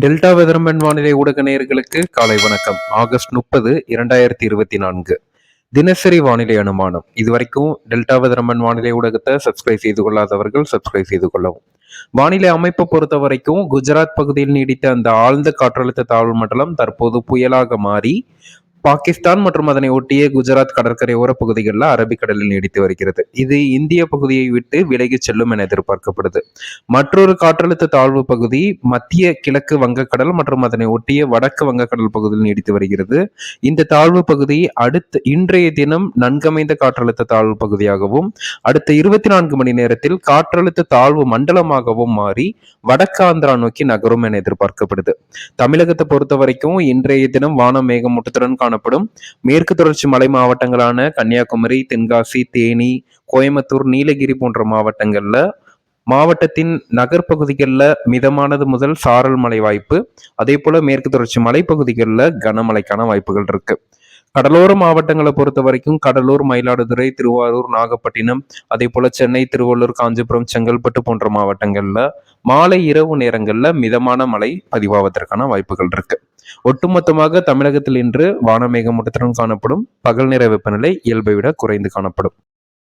Delta weatherman வானிலை ஊடக நேயர்களுக்கு காலை வணக்கம். ஆகஸ்ட் முப்பது இரண்டாயிரத்தி இருபத்தி நான்கு. தினசரி வானிலை அனுமானம். இதுவரைக்கும் டெல்டா வெதர்மன் வானிலை ஊடகத்தை சப்ஸ்கிரைப் செய்து கொள்ளாதவர்கள் சப்ஸ்கிரைப் செய்து கொள்ளவும். வானிலை அமைப்பை பொறுத்த வரைக்கும் குஜராத் பகுதியில் நீடித்த அந்த ஆழ்ந்த காற்றழுத்த தாழ்வு மண்டலம் தற்போது புயலாக மாறி பாகிஸ்தான் மற்றும் அதனை ஒட்டிய குஜராத் கடற்கரை ஓர பகுதிகளில் அரபிக்கடலில் நீடித்து வருகிறது. இது இந்திய பகுதியை விட்டு விலகி செல்லும் என எதிர்பார்க்கப்படுது. மற்றொரு காற்றழுத்த தாழ்வு பகுதி மத்திய கிழக்கு வங்கக்கடல் மற்றும் அதனை ஒட்டிய வடக்கு வங்கக்கடல் பகுதியில் நீடித்து வருகிறது. இந்த தாழ்வு பகுதி அடுத்த இன்றைய தினம் நன்கமைந்த காற்றழுத்த தாழ்வு பகுதியாகவும் அடுத்த இருபத்தி நான்கு மணி நேரத்தில் காற்றழுத்த தாழ்வு மண்டலமாகவும் மாறி வடக்கு ஆந்திரா நோக்கி நகரும் என எதிர்பார்க்கப்படுது. தமிழகத்தை பொறுத்த வரைக்கும் இன்றைய தினம் வானம் மேகமூட்டத்துடன் காண காணப்படும். மேற்கு தொடர்ச்சி மலை மாவட்டங்களான கன்னியாகுமரி தென்காசி தேனி கோயம்புத்தூர் நீலகிரி போன்ற மாவட்டங்களில் மாவட்டத்தின் நகர்ப்பகுதிகளில் மிதமானது முதல் சாரல் மழை வாய்ப்பு. அதே போல மேற்கு தொடர்ச்சி மலைப்பகுதிகளில் கனமழைக்கான வாய்ப்புகள் இருக்கு. கடலோர மாவட்டங்களை பொறுத்த வரைக்கும் கடலூர் மயிலாடுதுறை திருவாரூர் நாகப்பட்டினம் அதே போல சென்னை திருவள்ளூர் காஞ்சிபுரம் செங்கல்பட்டு போன்ற மாவட்டங்கள்ல மாலை இரவு நேரங்கள்ல மிதமான மழை பதிவாவதற்கான வாய்ப்புகள் இருக்கு. ஒட்டுமொத்தமாக தமிழகத்தில் இன்று வானமேகமூட்டத்துடன் காணப்படும் பகல் நேர வெப்பநிலை இயல்பை விட குறைந்து காணப்படும்.